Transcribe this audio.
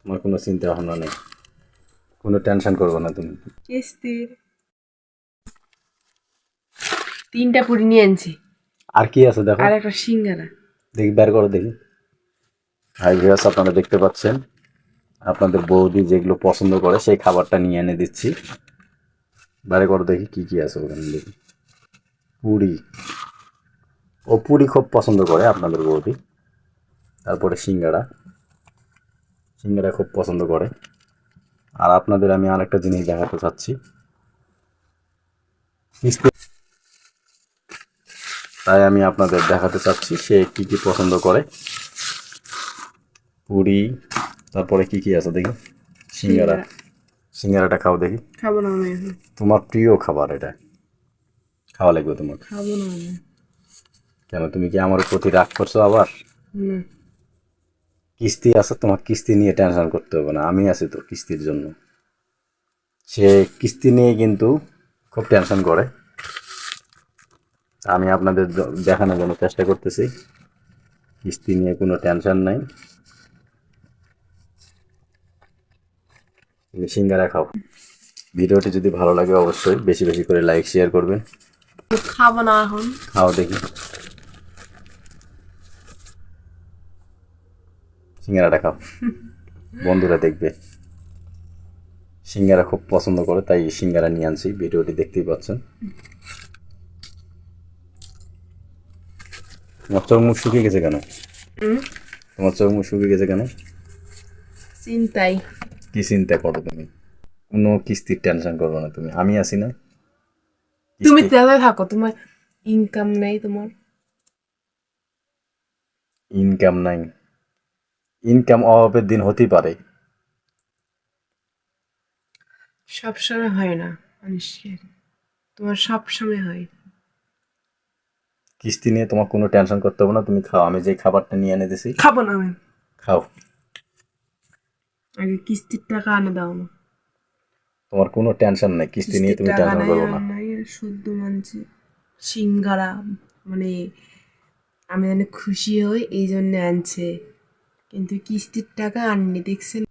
তোমার কোনো চিন্তা ভাবনা নেই। কোনো টেনশন করবে না তুমি। কিস্তির তিনটা পুরি নিয়ে আনছি। আর কি আছে দেখো। আর একটা সিঙ্গারা। দেখি বের করো দেখি। হাই ভিউয়ার্স আপনারা দেখতে পাচ্ছেন আপনাদের বৌদি যেগুলো পছন্দ করে সেই খাবারটা নিয়ে এনে দিচ্ছি। বাইরে করো দেখি কি কি আছে ওখানে দেখি। পুরি। ও পুরি খুব পছন্দ করে আপনাদের বৌদি। তারপরে সিঙ্গাড়া সিঙ্গাড়া খুব পছন্দ করে। আর আপনাদের আমি আরেকটা জিনিস দেখাতে চাচ্ছি। তাই আমি আপনাদের দেখাতে চাচ্ছি সে কি কি পছন্দ করে। পুরি তারপরে কি কি আছে দেখি। সিঙ্গারা। সিঙ্গারাটা খাও দেখি। খাব না আমি তোমার প্রিয় খাবার এটা। খাওয়া লাগবে তোমার খাব না কেন তুমি কি আমার প্রতি রাগ করছ আবার? না। কিস্তি আছে তোমার কিস্তি নিয়ে টেনশন করতে হবে না আমি আছি তো কিস্তির জন্য। সে কিস্তি নিয়ে কিন্তু খুব টেনশন করে। আমি আপনাদের দেখানোর জন্য চেষ্টা করতেছি। কিস্তি নিয়ে কোনো টেনশন নাই। তুমি সিঙ্গারা খাও। ভিডিওটি যদি ভালো লাগে অবশ্যই বেশি বেশি করে লাইক শেয়ার করবেন। খাব না এখন। খাও দেখি। সিঙ্গারাটা খাও। বন্ধুরা দেখবে। সিঙ্গারা খুব পছন্দ করে তাই সিঙ্গারা নিয়ে আনছি। ভিডিওটি দেখতেই পাচ্ছেন। তোমার চোখ মুখ শুকিয়ে গেছে কেন? তোমার চোখ মুখ শুকিয়ে গেছে কেন? চিন্তাই। কি চিন্তা করো তুমি? কোনো কিস্তির টেনশন করবে না তুমি। আমি আছি না। তুমি তেলে থাকো। তোমার ইনকাম নেই তোমার। ইনকাম নাই। ইনকাম অভাবের দিন হতেই পারে। সব সময় হয় না মানুষের তোমার সব সময় হয়। কিস্তি নিয়ে তোমার কোনো টেনশন করতে হবে না তুমি খাও। আমি যে খাবারটা নিয়ে এনে দিছি খাব না আমি। খাও। আগে কিস্তির টাকা আনে দাও না। তোমার কোনো টেনশন নাই কিস্তি নিয়ে তুমি টেনশন নাই, করো না। শুদ্ধ মানছি। সিঙ্গারা মানে আমি জানি খুশি হই এই জন্য আনছে। কিন্তু কিস্তির টাকা আননি দেখছেন?